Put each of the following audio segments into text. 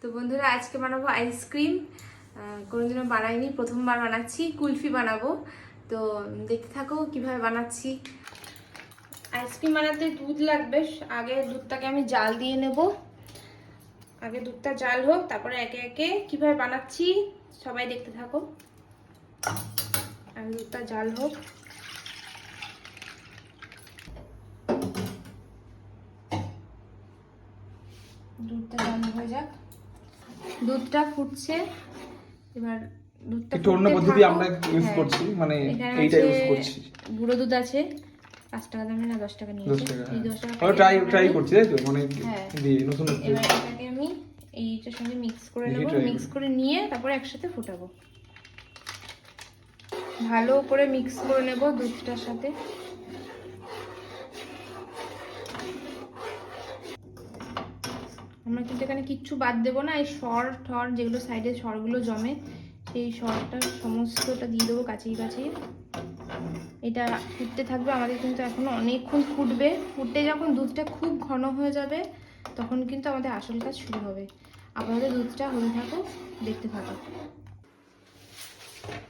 তো বন্ধুরা, আজকে বানাবো আইসক্রিম কোনোদিনও বানাইনি, প্রথমবার বানাচ্ছি, কুলফি বানাবো। তো দেখতে থাকো কীভাবে বানাচ্ছি। আইসক্রিম বানাতে দুধ লাগবে, আগে দুধটাকে আমি জাল দিয়ে নেব। আগে দুধটা জাল হোক, তারপরে একে একে কীভাবে বানাচ্ছি, সবাই দেখতে থাকো। আগে দুধটা জাল হোক। দুধটা জাল হয়ে যাক। দুধটা ফুটছে। এবার দুধটা একটু অন্য পদ্ধতি আমরা ইউজ হ্যাঁ। করছি মানে এইটা ইউজ করছি। গুঁড়ো দুধ আছে পাঁচ টাকা দামে না দশ টাকা নিয়েছি। এই দশ টাকা আমরা ট্রাই ট্রাই করছি তাই তো? মানে হ্যাঁ। দিয়ে? নতুন এবার এটাকে আমি এইটার সঙ্গে মিক্স করে নেব। মিক্স করে। নিয়ে তারপরে একসাথে ফোটাবো। ভালো করে মিক্স করে নেব দুধটার সাথে। আমরা কিন্তু এখানে কিচ্ছু বাদ দেবো না। এই সর, ঠর যেগুলো সাইডে সরগুলো জমে, সেই সরটা সমস্তটা দিয়ে দেবো কাছেই কাছেই। এটা ফুটতে থাকবে, আমাদের কিন্তু এখনও অনেকক্ষণ ফুটবে। ফুটতে যখন দুধটা খুব ঘন হয়ে যাবে, তখন কিন্তু আমাদের আসল কাজ শুরু হবে। আপাতত দুধটা হয়ে থাকো দেখতে থাকো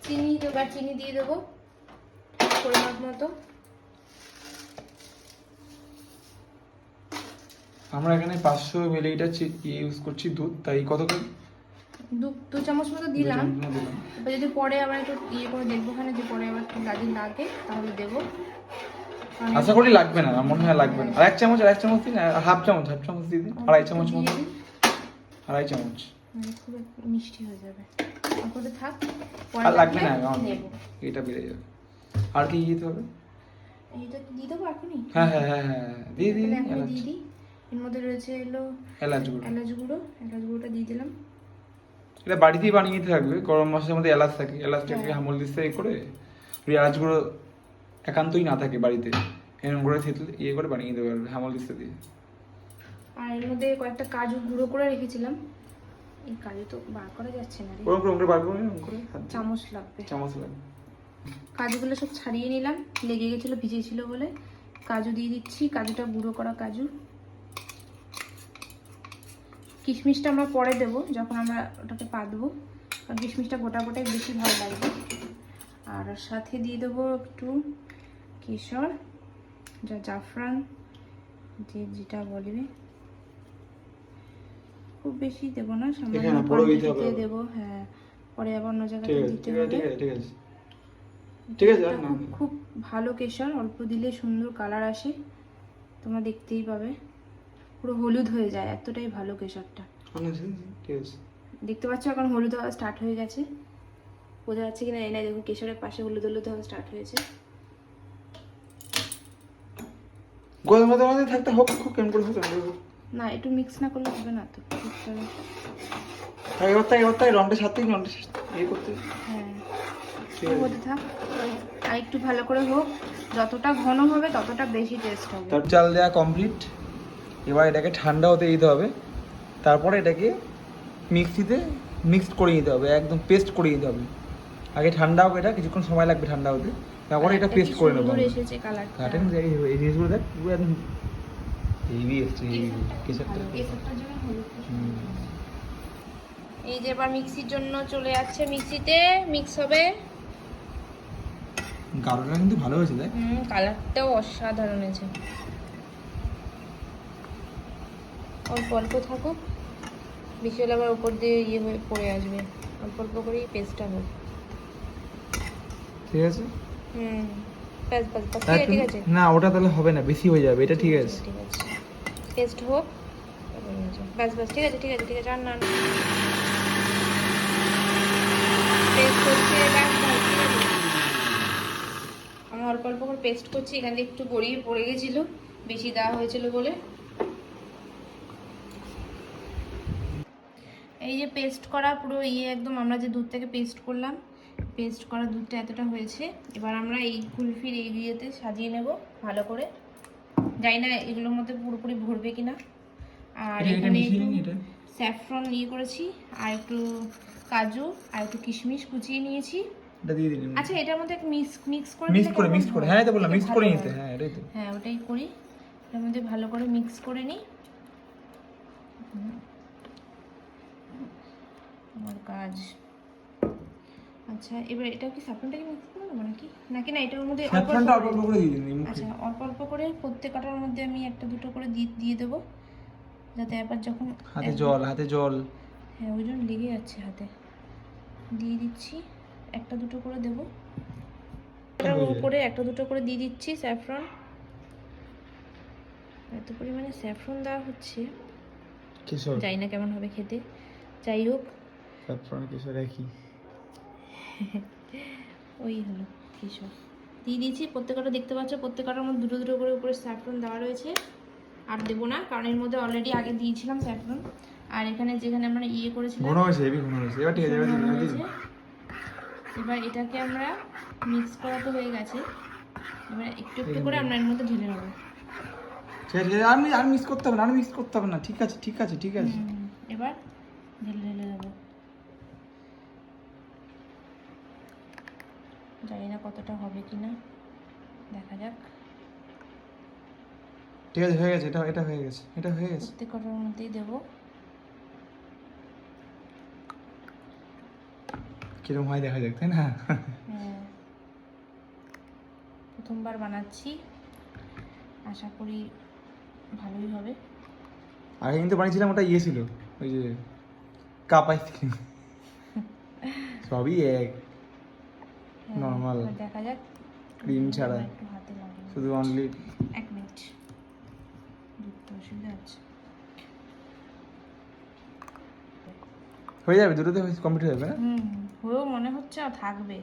চিনি এবার চিনি দিয়ে দেবো, পরিমাপ মতো। আমরা এখানে পাঁচশো মিলিলিটার ইউজ করছি দুধ তাই কত করে দু দু চামচ মতো দিলাম। এবার যদি পরে আবার একটু ইয়ে করে দেখব ওখানে যে পরে আবার একটু লাগে তাহলে দেবো। আশা করি লাগবে না মনে হয় লাগবে না। আর এক চামচ আর এক চামচ দিন আর হাফ চামচ হাফ চামচ দিয়ে দিন। আড়াই চামচ মতো। আড়াই চামচ। মানে খুব মিষ্টি হয়ে যাবে। অল্পতে থাক আর লাগবে না এটা বেড়ে যাবে। আর কি দিতে হবে? এইটা দিয়ে দেবো এখনই? হ্যাঁ হ্যাঁ হ্যাঁ হ্যাঁ এলাচ। দিয়ে দিই। এর মধ্যে রয়েছে এলো এলাচ গুঁড়ো। এলাচ গুঁড়ো এলাচ গুঁড়োটা দিয়ে দিলাম। এটা বাড়িতেই বানিয়ে নিতে থাকবে গরম মশলার মধ্যে এলাচ থাকে এলাচটাকে হ্যাঁ। হামল দিস্তে করে ওই এলাচ গুঁড়ো একান্তই না থাকে বাড়িতে এরকম করে থেতলে ইয়ে করে বানিয়ে দিতে পারবে হামল দিস্তে দিয়ে। আর এর মধ্যে কয়েকটা কাজু গুঁড়ো করে রেখেছিলাম। এই কাজু তো বার করা যাচ্ছে না ওরকম করে বার করে চামচ লাগবে। চামচ লাগবে। কাজুগুলো সব ছাড়িয়ে নিলাম লেগে গেছিল ভিজেছিল বলে। কাজু দিয়ে দিচ্ছি কাজুটা গুঁড়ো করা কাজু। কিশমিশটা আমরা পরে দেবো যখন আমরা ওটাকে পাতবো কারণ কিশমিশটা গোটা গোটাই বেশি ভালো লাগবে। আর সাথে দিয়ে দেবো একটু কেশর যা জাফরান যে যেটা বলবে খুব বেশি দেবো না সামান্য। দেবো হ্যাঁ। পরে আবার অন্য ঠিক জায়গাতে দিতে হবে। ঠিক আছে খুব ভালো কেশর অল্প দিলে সুন্দর কালার আসে। তোমরা দেখতেই পাবে। পুরো হলুদ হয়ে যায় এতটাই ভালো কেশরটা। দেখতে পাচ্ছ এখন হলুদ হওয়া স্টার্ট হয়ে গেছে। বোঝা যাচ্ছে কিনা না দেখুন কেশরের পাশে হলুদ হলুদ হওয়া স্টার্ট হয়েছে। গরম মতো থাকতে হোক হোক কেমন করে হোক না একটু মিক্স না করলে হবে না তো। তাই এবার তাই তাই রংটা সাথেই ইয়ে করতে। হ্যাঁ। থাক আর একটু ভালো করে হোক যতটা ঘন হবে ততটা বেশি টেস্ট হবে। তার চাল দেওয়া কমপ্লিট এবার এটাকে ঠান্ডা হতে দিতে হবে। তারপরে এটাকে মিক্সিতে মিক্সড করে নিতে হবে একদম পেস্ট করে নিতে হবে। আগে ঠান্ডা হোক এটা কিছুক্ষণ সময় লাগবে ঠান্ডা হতে। তারপরে এটা পেস্ট করে নেব কালারটা এই এই জিনিসগুলো দেখ পুরো একদম হেভি এসছে হেভি। এই যে এবার মিক্সির জন্য চলে যাচ্ছে মিক্সিতে মিক্স হবে। গাঢ়টা কিন্তু ভালো হয়েছে দেখ। হুম কালারটাও অসাধারণ হয়েছে। অল্প অল্প থাকুক। বেশি হলে আবার উপর দিয়ে ইয়ে হয়ে পড়ে আসবে। অল্প অল্প করেই পেস্টটা হোক ঠিক আছে? হুম ব্যাস ব্যাস ব্যাস। ঠিক আছে না ওটা তাহলে হবে না বেশি হয়ে যাবে এটা ঠিক আছে ঠিক আছে। পেস্ট হোক ব্যাস ব্যাস ঠিক আছে ঠিক আছে ঠিক আছে আর না পেস্ট ব্যাস ব্যাস ঠিক আছে। আমি অল্প অল্প করে পেস্ট করছি এখান থেকে একটু গড়িয়ে পড়ে গেছিল বেশি দেওয়া হয়েছিল বলে। এই যে পেস্ট করা পুরো ইয়ে একদম আমরা যে দুধ থেকে পেস্ট করলাম পেস্ট করা দুধটা এতটা হয়েছে। এবার আমরা এই কুলফির এই ইয়েতে সাজিয়ে নেব ভালো করে। জানি না এগুলোর মধ্যে পুরোপুরি ভরবে কিনা। আর এখানে স্যাফরন ইয়ে করেছি আর একটু কাজু আর একটু কিশমিশ কুচিয়ে নিয়েছি। এটা দিয়ে দিন আচ্ছা এটার মধ্যে মিক্স মিক্স করে মিক্স করে মিক্স করে। হ্যাঁ? এটা বললাম মিক্স করে ভালো নিতে। হ্যাঁ এটাই তো। হ্যাঁ ওটাই করি। এটার মধ্যে ভালো করে মিক্স করে নিই। আমার কাজ। আচ্ছা এবার এটা কি স্যাফরনটাকে মিক্স করে দেবো নাকি? নাকি না এটার মধ্যে স্যাফরনটা অল্প করে? অল্প করে দিয়ে দিন আচ্ছা অল্প অল্প করে প্রত্যেক কটার মধ্যে আমি একটা দুটো করে দিয়ে দিয়ে দেবো। যাতে এবার যখন হাতে জল হাতে জল। হ্যাঁ ওই জন্য লেগে যাচ্ছে হাতে। দিয়ে দিচ্ছি একটা দুটো করে দেবো। এটার উপরে একটা দুটো করে দিয়ে দিচ্ছি স্যাফরন। এত পরিমাণে স্যাফরন দেওয়া হচ্ছে। জানি না কেমন হবে খেতে। যাই হোক স্যাফরন কিশোর একই ওই হলো কিশোর দিয়ে দিয়েছি প্রত্যেকটা দেখতে পাচ্ছ প্রত্যেকটার মধ্যে দুটো দুটো করে উপরে স্যাফরন দেওয়া রয়েছে। আর দেবো না কারণ এর মধ্যে অলরেডি আগে দিয়েছিলাম স্যাফরন আর এখানে যেখানে আমরা ইয়ে করেছিলাম ঘন হয়েছে হেভি ঘন হয়েছে। এবার ঠিক আছে এবার এটাকে আমরা মিক্স করা তো হয়ে গেছে। এবার একটু একটু করে আমরা এর মধ্যে ঢেলে নেব। ঠিক আছে ঠিক আর মি- আর মিক্স করতে হবে না আর মিক্স করতে হবে না ঠিক আছে ঠিক আছে ঠিক আছে। এবার ঢেলে ঢেলে দেবো। জানি না কতটা হবে কি না দেখা যাক। ঠিক আছে হয়ে গেছে এটা এটা হয়ে গেছে এটা হয়ে গেছে। প্রত্যেক কটার মধ্যেই দেবো। কিরম হয় দেখা যাক তাই না? হ্যাঁ। প্রথমবার বানাচ্ছি। আশা করি ভালোই হবে। আগে কিন্তু বানিয়েছিলাম ওটা ইয়ে ছিল ওই যে কাপ আইসক্রিম সবই এক। হ্যাঁ, Normal. এবার দেখা যাক। Cream ছাড়া। একটু হাতে লাগে শুধু অনলি এক মিনিট। দুধটা অসুবিধা আছে হয়ে যাবে দুটোতে কমপ্লিট হয়ে যাবে না? হুম হয়েও মনে হচ্ছে আর থাকবে।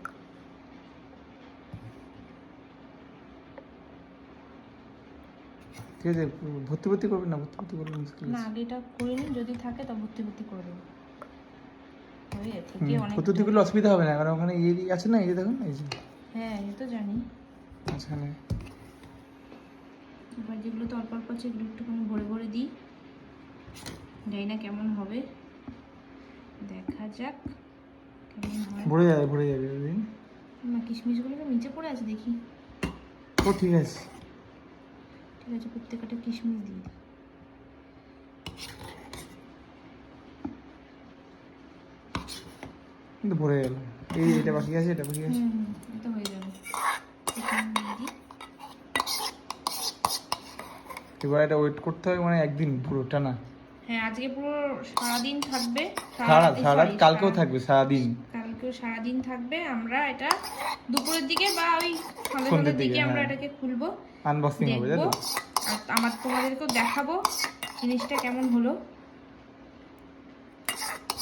ঠিক আছে ভর্তি ভর্তি করবেন না? ভর্তি ভর্তি করলে মুশকিল না আছে। আগে এটা করিনি যদি থাকে তা ভর্তি ভর্তি করে দেবো। হয়ে থেকে অনেক করলে অসুবিধা হবে না কারণ ওখানে ইয়ে আছে না এই যে দেখুন এই যে। হ্যাঁ এই তো জানি। মাঝখানে এবার যেগুলো তো অল্প অল্প আছে এগুলো একটুখানি ভরে ভরে দিই। জানি না কেমন হবে। দেখা যাক কেমন হয়। ভরে যাবে ভরে যাবে? না কিশমিশগুলো তো নিচে পড়ে আছে দেখি। ও ঠিক আছে। ঠিক আছে প্রত্যেকটা কিশমিশ দিয়ে দিই। কিন্তু ভরে গেল। এই এটা বাকি আছে এটা বাকি আছে। এটা হয়ে যাবে। এবার এটা ওয়েট করতে হবে মানে একদিন পুরো টানা হ্যাঁ আজকে পুরো সারাদিন থাকবে। সারা কালকেও থাকবে সারাদিন। কালকেও সারাদিন থাকবে। আমরা এটা দুপুরের দিকে বা ওই সন্ধ্যের দিকে, আমরা হ্যাঁ। এটাকে খুলবো আনবক্সিং হবে আর আমার তোমাদেরকেও দেখাবো জিনিসটা কেমন হলো।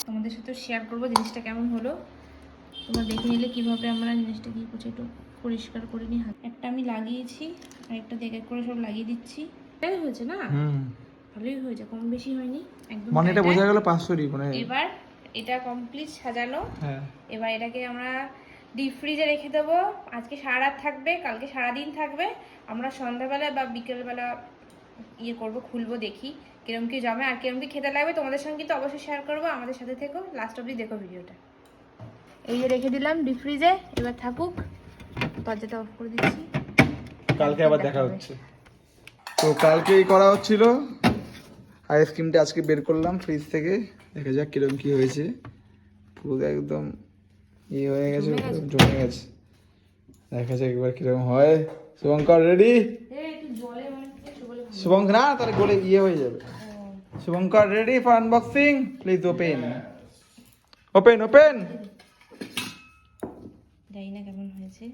তোমাদের সাথে শেয়ার করব জিনিসটা কেমন হলো। তোমরা দেখে নিলে কীভাবে আমরা জিনিসটা কি করছি একটু পরিষ্কার করে নিই। হাত একটা আমি লাগিয়েছি আর একটা দেখে করে সব লাগিয়ে দিচ্ছি। এটাই হয়েছে না? ভালোই হয়েছে কম বেশি হয়নি। একদম মানে এটা বোঝা গেল পাঁচশোরই মানে এবার এটা কমপ্লিট সাজানো। হ্যাঁ। এবার এটাকে আমরা ডিপ ফ্রিজে রেখে দেবো। আজকে সারা রাত থাকবে কালকে সারা দিন থাকবে। আমরা সন্ধ্যাবেলা বা বিকেলবেলা ইয়ে করব খুলবো দেখি। কিরম কি জমে আর কিরম কি খেতে লাগবে তোমাদের সঙ্গে কিন্তু অবশ্যই শেয়ার করব। আমাদের সাথে থেকো লাস্ট অবধি দেখো ভিডিওটা এই যে রেখে দিলাম ডিপ ফ্রিজে এবার থাকুক। দরজাটা অফ করে দিচ্ছি। কালকে আবার দেখা হচ্ছে। তো কালকেই করা হচ্ছিল। আইসক্রিমটা আজকে বের করলাম ফ্রিজ থেকে। দেখা যাক কীরকম কি হয়েছে। পুরো একদম ইয়ে হয়ে গেছে জমে গেছে? জমে গেছে। দেখা যাক একবার কীরকম হয়। শুভঙ্কর রেডি একটু জলে মানে একটু বলে ভালো। শুভঙ্কর না তাহলে গলে ইয়ে হয়ে যাবে। Shubhankar ready for unboxing please open open open জানি না কেমন হয়েছে।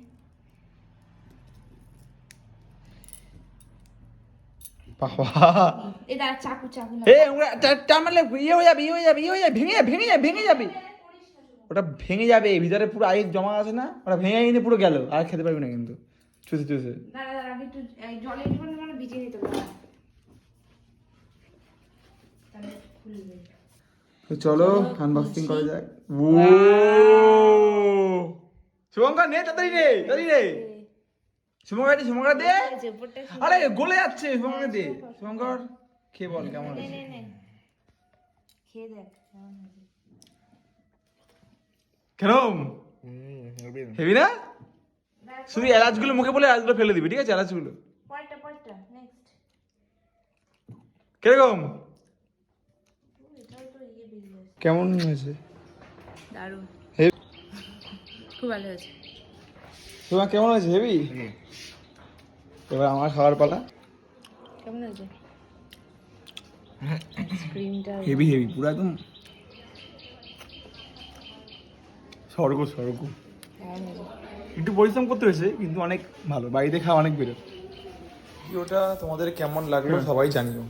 বাবা। চাকু এ টামালে ইয়ে হয়ে যাবে ইয়ে হয়ে যাবে ইয়ে হয়ে যাবে ভেঙে যাবে ভেঙে যাবে ভেঙে যাবে। ওটা ভেঙে যাবে ভিতরে পুরো আইস জমা আছে না? ওটা ভেঙে কিন্তু পুরো গেল আর খেতে পারবি না কিন্তু। চুষে চুষে। দাঁড়া একটু এই জলে একটু মানে ভিজিয়ে নিতে পারব তাহলে খুলবে তো চলো আনবক্সিং করা যাক। ও! শুভঙ্কর নে তাড়াতাড়ি রে তাড়াতাড়ি রে শুভঙ্কর দে শুভঙ্কর দে। আরে গলে যাচ্ছে শুভঙ্কর দে। শুভঙ্কর। খেয়ে বল কেমন নে আছে নে নে। খেয়ে দেখ কেমন হয়েছে। হেবি না? শুধু এলাচগুলো মুখে বলে এলাচগুলো ফেলে দিবি ঠিক আছে? এলাচগুলো। কীরকম? কেমন হয়েছে? দারুণ। খুব ভালো হয়েছে। তোমার কেমন হয়েছে হেভি এবার আমার খাওয়ার পালা। কেমন হয়েছে? হেভি হেভি পুরো একদম। স্বর্গ স্বর্গ। একটু পরিশ্রম করতে হয়েছে কিন্তু অনেক ভালো। বাড়িতে খাওয়া অনেক বেরো ভিডিওটা তোমাদের কেমন লাগল সবাই জানিও।